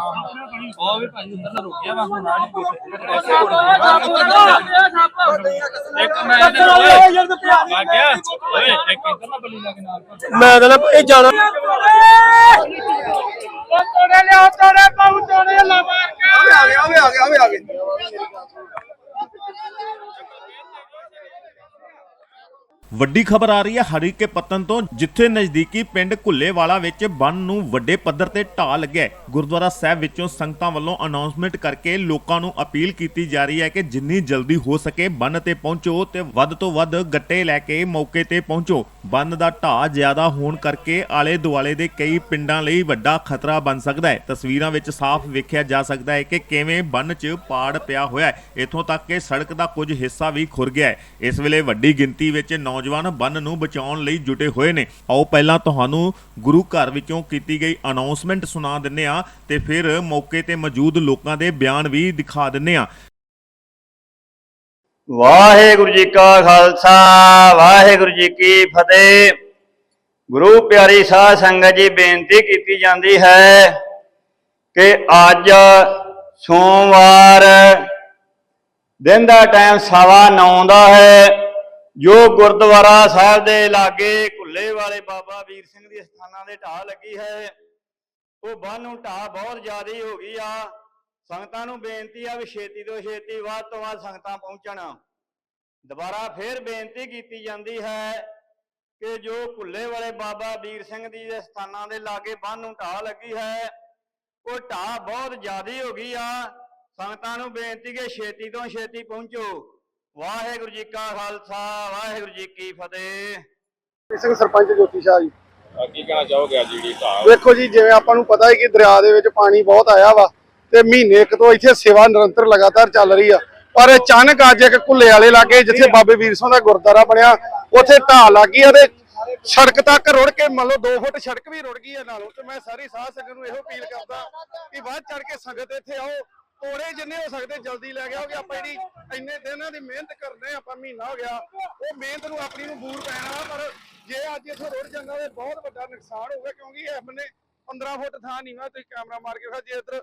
ਉਹ ਵੀ ਭਾਈ ਉੱਧਰ ਨਾ ਰੁਕਿਆ ਵਾ ਹੁਣ ਆ ਜੀ ਇੱਕ ਮੈਂ ਇੱਧਰ ਓਏ। ਮੈਂ ਕਿਹਾ ਓਏ ਇੱਕ ਇੱਧਰ ਨਾ ਬਲੀ ਲਾ ਕੇ ਨਾਲ ਮੈਂ ਤਾਂ ਨਾ ਇਹ ਜਾਣਾ। ਵੱਡੀ ਖਬਰ ਆ ਰਹੀ ਹੈ ਹਰੀਕੇ ਪੱਤਨ ਤੋਂ, ਜਿੱਥੇ ਨਜ਼ਦੀਕੀ ਪਿੰਡ ਘੁੱਲੇਵਾਲਾ ਵਿੱਚ ਬੰਨ ਨੂੰ ਵੱਡੇ ਪੱਧਰ ਤੇ ਢਾਹ ਲੱਗਿਆ ਗੁਰਦੁਆਰਾ ਸਾਹਿਬ ਵਿੱਚੋਂ ਸੰਗਤਾਂ ਵੱਲੋਂ ਅਨਾਉਂਸਮੈਂਟ ਕਰਕੇ ਲੋਕਾਂ ਨੂੰ ਅਪੀਲ ਕੀਤੀ ਜਾ ਰਹੀ ਹੈ ਕਿ ਜਿੰਨੀ ਜਲਦੀ ਹੋ ਸਕੇ ਬੰਨ ਤੇ ਪਹੁੰਚੋ ਤੇ ਵੱਧ ਤੋਂ ਵੱਧ ਗੱਟੇ ਲੈ ਕੇ ਮੌਕੇ ਤੇ ਪਹੁੰਚੋ। ਬੰਨ ਦਾ ਢਾਹ ਜ਼ਿਆਦਾ ਹੋਣ ਕਰਕੇ ਆਲੇ ਦੁਆਲੇ ਦੇ ਕਈ ਪਿੰਡਾਂ ਲਈ ਵੱਡਾ ਖਤਰਾ ਬਣ ਸਕਦਾ ਹੈ। ਤਸਵੀਰਾਂ ਵਿੱਚ ਸਾਫ਼ ਵੇਖਿਆ ਜਾ ਸਕਦਾ ਹੈ ਕਿ ਕਿਵੇਂ ਬੰਨ 'ਚ ਪਾੜ ਪਿਆ ਹੋਇਆ ਹੈ। ਇੱਥੋਂ ਤੱਕ ਕਿ ਸੜਕ ਦਾ ਕੁਝ ਹਿੱਸਾ ਵੀ ਖੁਰ ਗਿਆ ਹੈ। ਇਸ ਵੇਲੇ ਵੱਡੀ ਗਿਣਤੀ ਵਿੱਚ ਨੌਜਵਾਨ ਬੰਨ ਨੂੰ ਬਚਾਉਣ ਲਈ ਜੁਟੇ ਹੋਏ ਨੇ। ਆਓ ਪਹਿਲਾਂ ਤੁਹਾਨੂੰ ਗੁਰੂ ਘਰ ਵਿੱਚੋਂ ਕੀਤੀ ਗਈ ਅਨਾਉਂਸਮੈਂਟ ਸੁਣਾ ਦਿੰਨੇ ਆ ਤੇ ਫਿਰ ਮੌਕੇ ਤੇ ਮੌਜੂਦ ਲੋਕਾਂ ਦੇ ਬਿਆਨ ਵੀ ਦਿਖਾ ਦਿੰਨੇ ਆ ਵਾਹਿਗੁਰੂ ਜੀ ਕਾ ਖਾਲਸਾ, ਵਾਹਿਗੁਰੂ ਜੀ ਕੀ ਫਤਿਹ। ਗੁਰੂ ਪਿਆਰੀ ਸਾਧ ਸੰਗਤ ਜੀ, ਬੇਨਤੀ ਕੀਤੀ ਜਾਂਦੀ ਹੈ ਕਿ ਅੱਜ ਸੋਮਵਾਰ ਦਿਨ ਦਾ ਟਾਈਮ ਸਵਾ ਨੌ ਦਾ ਹੈ, ਜੋ ਗੁਰਦੁਆਰਾ ਸਾਹਿਬ ਦੇ ਲਾਗੇ ਘੁੱਲੇ ਵਾਲੇ ਬਾਬਾ ਵੀਰ ਸਿੰਘ ਦੀ ਸਥਾਨਾਂ ਦੇ ਢਾਹ ਲੱਗੀ ਹੈ। ਉਹ ਬੰਨ ਨੂੰ ਢਾਹ ਬਹੁਤ ਜ਼ਿਆਦਾ ਹੋ ਗਈ ਆ। ਸੰਗਤਾਂ ਨੂੰ ਬੇਨਤੀ ਆ ਵੀ ਛੇਤੀ ਤੋਂ ਛੇਤੀ ਵੱਧ ਤੋਂ ਵੱਧ ਸੰਗਤਾਂ ਪਹੁੰਚਣ। ਦੁਬਾਰਾ ਫੇਰ ਬੇਨਤੀ ਕੀਤੀ ਜਾਂਦੀ ਹੈ ਕਿ ਜੋ ਭੁੱਲੇ ਵਾਲੇ ਬਾਬਾ ਵੀਰ ਸਿੰਘ ਦੀ ਦੇ ਸਥਾਨਾਂ ਦੇ ਲਾਗੇ ਬੰਨ ਨੂੰ ਢਾਹ ਲੱਗੀ ਹੈ ਉਹ ਢਾਹ ਬਹੁਤ ਜ਼ਿਆਦੀ ਹੋ ਗਈ ਆ। ਸੰਗਤਾਂ ਨੂੰ ਬੇਨਤੀ ਕਿ ਛੇਤੀ ਤੋਂ ਛੇਤੀ ਪਹੁੰਚੋ। ਵਾਹਿਗੁਰੂ ਜੀ ਕਾ ਖਾਲਸਾ ਵਾਹਿਗੁਰੂ ਜੀ ਕੀ ਫਤਿਹ। ਸਿੰਘ ਸਰਪੰਚ ਜੋਤੀ ਸ਼ਾਹ ਜੀ। ਕੀ ਕਹਿਣਾ ਚਾਹੋਗੇ ਅੱਜ ਜਿਹੜੀ ਢਾਹ? ਵੇਖੋ ਜੀ ਜਿਵੇਂ ਆਪਾਂ ਨੂੰ ਪਤਾ ਹੈ ਕਿ ਦਰਿਆ ਦੇ ਵਿੱਚ ਪਾਣੀ ਬਹੁਤ ਆਇਆ ਵਾ। ਤੇ ਮਹੀਨੇ ਇੱਕ ਤੋਂ ਇੱਥੇ ਸੇਵਾ ਨਿਰੰਤਰ ਲਗਾਤਾਰ ਚੱਲ ਰਹੀ ਆ। ਪਰ ਅਚਾਨਕ ਅੱਜ ਇੱਕ ਕੁੱਲੇ ਵਾਲੇ ਲਾਗੇ ਜਿੱਥੇ ਬਾਬੇ ਵੀਰ ਸਿੰਘ ਦਾ ਗੁਰਦੁਆਰਾ ਬਣਿਆ, ਉੱਥੇ ਢਾਹ ਲੱਗੀ ਆ ਤੇ ਸੜਕ ਤੱਕ ਰੁੜ ਕੇ ਮੰਨ ਲਓ 2 ਫੁੱਟ ਸੜਕ ਵੀ ਰੁੜ ਗਈ ਆ ਨਾਲੋਂ, ਤੇ ਮੈਂ ਸਾਰੀ ਸਾਧ ਸੰਗਤ ਨੂੰ ਇਹੋ ਅਪੀਲ ਕਰਦਾ ਕਿ ਵੱਧ ਚੜ ਕੇ ਸੰਗਤ ਇੱਥੇ ਆਓ। ਤੋੜੇ ਜਿੰਨੇ ਹੋ ਸਕਦੇ ਜਲਦੀ ਲੈ ਕੇ ਆਓ, ਕਿ ਆਪਾਂ ਜਿਹੜੀ ਇੰਨੇ ਦਿਨਾਂ ਦੀ ਮਿਹਨਤ ਕਰਨੇ ਆਪਾਂ ਮਹੀਨਾ ਹੋ ਗਿਆ, ਉਹ ਮਿਹਨਤ ਨੂੰ ਆਪਣੀ ਨੂੰ ਬੂਰ ਪੈਣਾ ਪਰ ਜੇ ਅੱਜ ਇੱਥੇ ਰੁੜ ਜਾਂਦਾ ਤੇ ਬਹੁਤ ਵੱਡਾ ਨੁਕਸਾਨ ਹੋਊਗਾ, ਕਿਉਂਕਿ ਇਹ ਬੰਨੇ 15 ਫੁੱਟ ਥਾਂ ਨੀਵਾ ਤੁਸੀਂ ਕੈਮਰਾ ਮਾਰ ਕੇ ਵੇਖੋ, ਜੇ ਇੱਧਰ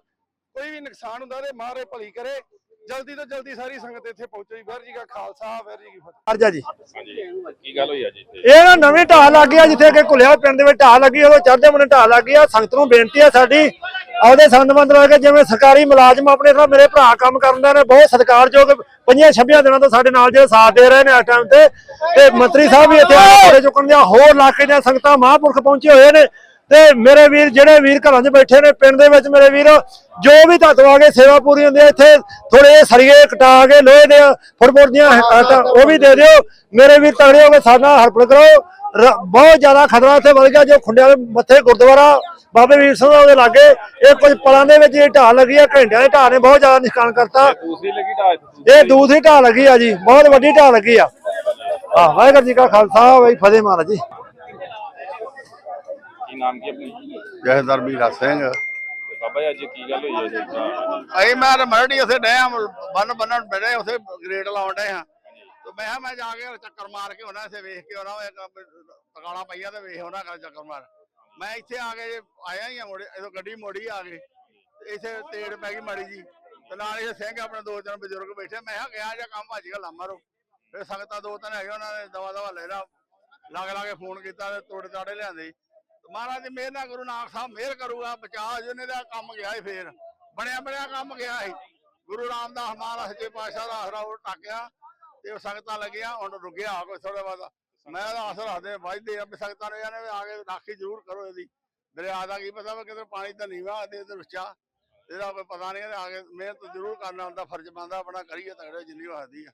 ਵੀ ਨੁਕਸਾਨ ਹੁੰਦਾ ਤੇ ਮਹਾਰਾਜ ਭਲੀ ਕਰੇ। ਜਲਦੀ ਤੋਂ ਜਲਦੀ ਸਾਰੀ ਸੰਗਤ ਇੱਥੇ ਪਹੁੰਚੋ ਜੀ। ਵਾਹਿਗੁਰੂ ਜੀ ਕਾ ਖਾਲਸਾ ਵਾਹਿਗੁਰੂ ਜੀ ਕੀ ਫਤਿਹ। ਅਰਜਾ ਜੀ। ਕੀ ਗੱਲ ਹੋਈ ਅੱਜ ਇੱਥੇ? ਇਹ ਨਾ ਨਵੀਂ ਢਾਹ ਲੱਗ ਗਿਆ ਜਿੱਥੇ ਕਿ ਘੁਲਿਆ ਪਿੰਡ ਦੇ ਵਿੱਚ ਢਾਹ ਲੱਗੀ ਉਹ ਚੜ੍ਹਦੇ ਮਨੇ ਢਾਹ ਲੱਗ ਗਈ ਆ। ਸੰਗਤ ਨੂੰ ਬੇਨਤੀ ਆ ਸਾਡੀ ਆਪਦੇ ਸੰਬੰਧ ਲਾ ਕੇ ਜਿਵੇਂ ਸਰਕਾਰੀ ਮੁਲਾਜ਼ਮ ਆਪਣੇ ਨਾਲ ਮੇਰੇ ਭਰਾ ਕੰਮ ਕਰਦੇ ਨੇ ਬਹੁਤ ਸਤਿਕਾਰਯੋਗ ਪੰਜਾਂ ਛੱਬੀਆਂ ਦਿਨਾਂ ਤੋਂ ਸਾਡੇ ਨਾਲ ਜਿਹੜੇ ਸਾਥ ਦੇ ਰਹੇ ਨੇ ਇਸ ਟਾਈਮ ਤੇ ਤੇ ਮੰਤਰੀ ਸਾਹਿਬ ਵੀ ਇੱਥੇ ਆ ਕੇ ਚੁੱਕਣ ਦੀਆਂ ਹੋਰ ਇਲਾਕੇ ਦੀਆਂ ਸੰਗਤਾਂ ਮਹਾਂਪੁਰਖ ਪਹੁੰਚੇ ਹੋਏ ਨੇ। ਤੇ ਮੇਰੇ ਵੀਰ ਜਿਹੜੇ ਵੀਰ ਘਰਾਂ 'ਚ ਬੈਠੇ ਨੇ ਪਿੰਡ ਦੇ ਵਿੱਚ ਮੇਰੇ ਵੀਰ ਜੋ ਵੀ ਤੁਹਾਤੋਂ ਆ ਕੇ ਸੇਵਾ ਪੂਰੀ ਹੁੰਦੀ ਹੈ ਇੱਥੇ ਥੋੜੇ ਸਰੀਏ ਕਟਾ ਕੇ ਲੋਹੇ ਦੇ ਫੁੱਟਬੋਰਡ ਦੀਆਂ ਹਟਾਂ ਉਹ ਵੀ ਦੇ ਦਿਓ। ਮੇਰੇ ਵੀਰ ਤਗੜੇ ਹੋ ਕੇ ਸਾਡਾ ਹਰਪਣ ਕਰੋ। ਬਹੁਤ ਜ਼ਿਆਦਾ ਖਤਰਾ ਇੱਥੇ ਵੱਧ ਗਿਆ ਜੋ ਖੁੰਡਿਆਂ ਦੇ ਮੱਥੇ ਗੁਰਦੁਆਰਾ ਬਾਬੇ ਵੀਰ ਸਿੰਘ ਦੇ ਲਾਗੇ। ਇਹ ਕੁਝ ਪਲਾਂ ਦੇ ਵਿੱਚ ਇਹ ਢਾਹ ਲੱਗੀ ਆ ਘੰਟਿਆਂ ਦੇ ਢਾਹ ਨੇ ਬਹੁਤ ਜ਼ਿਆਦਾ ਨਿਸ਼ਕਾਨ ਕਰਤਾ। ਦੂਸਰੀ ਲੱਗੀ ਇਹ ਦੂਸਰੀ ਢਾਹ ਲੱਗੀ ਆ ਜੀ ਬਹੁਤ ਵੱਡੀ ਢਾਹ ਲੱਗੀ ਆ। ਆ ਵਾਹਿਗੁਰੂ ਜੀ ਕਾ ਖਾਲਸਾ ਵਾਹਿ ਫਤਿਹ ਮਹਾਰਾਜ ਜੀ। ਕੀ ਨਾਮ ਕੀ ਆਪਣੀ? ਜਹਦਰ ਮੀਰਾ ਸਿੰਘ ਤੇ ਬਾਬਾ ਜੀ ਅੱਜ ਕੀ ਗੱਲ ਹੋਈ ਹੈ ਜੀ? ਢਾਹ? ਅਈ ਮੈਂ ਤਾਂ ਮਰੜੀ ਉਥੇ ਡਏ ਆ ਬੰਨ ਬੰਨਣ ਬੜੇ ਉਥੇ ਗ੍ਰੇਡ ਲਾਉਣ ਡਏ ਆ ਤੇ ਮੈਂ ਕਿਹਾ ਮੈਂ ਜਾ ਕੇ ਚੱਕਰ ਮਾਰ ਕੇ ਉਹਨਾਂ ਇਥੇ ਵੇਖ ਕੇ ਉਹਨਾਂ ਟਕਾਣਾ ਪਈਆ ਤੇ ਵੇਖ ਉਹਨਾਂ ਕਰ ਚੱਕਰ ਮਾਰ। ਮੈਂ ਇੱਥੇ ਆ ਕੇ ਆਇਆ ਹੀ ਆ ਮੋੜੇ ਇਥੋਂ ਗੱਡੀ ਮੋੜੀ ਆ ਗਈ ਤੇ ਇੱਥੇ ਤੇੜ ਪੈ ਗਈ ਮਾੜੀ ਜੀ। ਤੇ ਨਾਲ ਇਹ ਸਿੰਘ ਆਪਣੇ ਦੋ ਤਿੰਨ ਬਜ਼ੁਰਗ ਬੈਠੇ ਮੈਂ ਕਿਹਾ ਗਿਆ ਜਾਂ ਕੰਮ ਭੱਜ ਗਿਆ ਲਾ ਮਾਰੋ ਫਿਰ ਸੰਗਤਾਂ ਦੋ ਤਿੰਨ ਹੈਗੇ ਉਹਨਾਂ ਨੇ ਦਵਾ ਦਵਾ ਲੱਗ ਲਾ ਕੇ ਫੋਨ ਕੀਤਾ ਤੇ ਤੋੜੇ ਤਾੜੇ ਲਿਆਂਦੇ। ਤੇ ਮਹਾਰਾਜ ਦੀ ਮਿਹਰ ਨਾਲ ਗੁਰੂ ਨਾਨਕ ਸਾਹਿਬ ਮਿਹਰ ਕਰੂਗਾ, ਬਚਾ ਜਿਹਨੇ ਦਾ ਕੰਮ ਗਿਆ ਹੀ ਫੇਰ। ਬਣਿਆ ਬਣਿਆ ਕੰਮ ਗਿਆ ਸੀ। ਗੁਰੂ ਰਾਮਦਾਸ ਮਹਾਰਾਜ ਸੱਚੇ ਪਾਤਸ਼ਾਹ ਦਾ ਆਸਰਾ ਉਹ ਟਾਕਿਆ ਤੇ ਉਹ ਸੰਗਤਾਂ ਲੱਗੀਆਂ, ਹੁਣ ਰੁਕਿਆ ਕੋਈ ਥੋੜੇ ਬਾਅਦ ਮੈਂ ਆਸ ਰੱਖਦੇ ਵੱਜਦੇ ਆ ਸੰਗਤਾਂ ਨੇ ਇਹਨੇ ਆ ਕੇ ਰਾਖੀ ਜ਼ਰੂਰ ਕਰੋ ਇਹਦੀ। ਦਰਿਆ ਦਾ ਕੀ ਪਤਾ ਵਾ ਕਿਤੇ ਪਾਣੀ ਤਾਂ ਨੀਵਾ ਤੇ ਇਧਰ ਉੱਚਾ ਇਹਦਾ ਕੋਈ ਪਤਾ ਨਹੀਂ ਆ ਕੇ ਮਿਹਨਤ ਜ਼ਰੂਰ ਕਰਨਾ ਹੁੰਦਾ, ਫਰਜ਼ ਬੰਦਾ ਆਪਣਾ ਕਰੀਏ ਤਗੜੇ ਜਿੰਨੀ ਵਾਦੀ ਆ।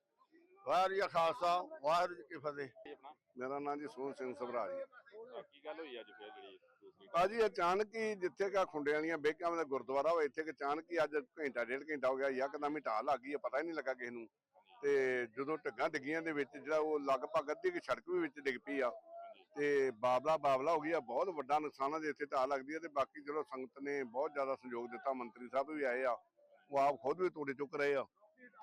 ਵਾਹਿਗੁਰੂ ਜੀ ਖਾਲਸਾ, ਵਾਹਿਗੁਰੂ ਜੀ ਕੀ ਫਤਿਹ। ਮੇਰਾ ਨਾਮ ਜੀ ਸੋਹਣ ਸਿੰਘ ਸਭਰਾ ਜੀ ਕੀ ਗੱਲ ਹੋਈ ਅੱਜ ਫਿਰ ਜਿਹੜੀ ਦੂਸਰੀ ਭਾਜੀ ਅਚਾਨਕ ਹੀ ਜਿੱਥੇ ਕਾ ਖੁੰਡੇ ਵਾਲੀਆਂ ਬੇਕਾਂ ਦਾ ਗੁਰਦੁਆਰਾ ਵਾ ਇੱਥੇ ਕਿ ਅਚਾਨਕ ਹੀ ਅੱਜ ਘੰਟਾ ਡੇਢ ਘੰਟਾ ਹੋ ਗਿਆ ਯਕਦਮ ਹੀ ਢਾਹ ਲੱਗ ਗਈ ਪਤਾ ਹੀ ਨਹੀਂ ਲੱਗਾ ਕਿਸੇ ਨੂੰ। ਤੇ ਜਦੋਂ ਢੱਗਾਂ ਡਿੱਗੀਆਂ ਦੇ ਵਿੱਚ ਜਿਹੜਾ ਉਹ ਲਗਭਗ ਅੱਧੀ ਕਿ ਸੜਕ ਵੀ ਵਿੱਚ ਡਿੱਗ ਪਈ ਆ। ਤੇ ਬਾਬਲਾ ਬਾਬਲਾ ਹੋ ਗਈ ਆ ਬਹੁਤ ਵੱਡਾ ਨੁਕਸਾਨ ਆ ਜੇ ਇੱਥੇ ਢਾਹ ਲੱਗਦੀ ਆ ਤੇ ਬਾਕੀ ਚਲੋ ਸੰਗਤ ਨੇ ਬਹੁਤ ਜ਼ਿਆਦਾ ਸਹਿਯੋਗ ਦਿੱਤਾ ਮੰਤਰੀ ਸਾਹਿਬ ਵੀ ਆਏ ਆ। ਉਹ ਆਪ ਖੁਦ ਵੀ ਤੋੜੇ ਚੁੱਕ ਰਹੇ ਆ।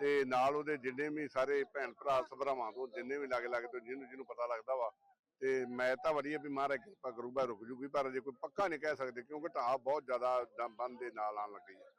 ਤੇ ਨਾਲ ਉਹਦੇ ਜਿੰਨੇ ਵੀ ਸਾਰੇ ਭੈਣ ਭਰਾ ਸਭਰਾਵਾਂ ਤੋਂ ਜਿੰਨੇ ਵੀ ਲਾਗੇ ਲਾਗੇ ਤੋਂ ਜਿਹਨੂੰ ਜਿਹਨੂੰ ਪਤਾ ਲੱਗਦਾ ਵਾ ਤੇ ਮੈਂ ਤਾਂ ਵਧੀਆ ਵੀ ਮਹਾਰਾਜ ਕਿਰਪਾ ਕਰੂਗਾ, ਰੁਕ ਜੂਗੀ, ਪਰ ਜੇ ਕੋਈ ਪੱਕਾ ਨਹੀਂ ਕਹਿ ਸਕਦੇ ਕਿਉਂਕਿ ਢਾਹ ਬਹੁਤ ਜ਼ਿਆਦਾ ਬੰਨ ਦੇ ਨਾਲ ਆਣ ਲੱਗੀ ਹੈ।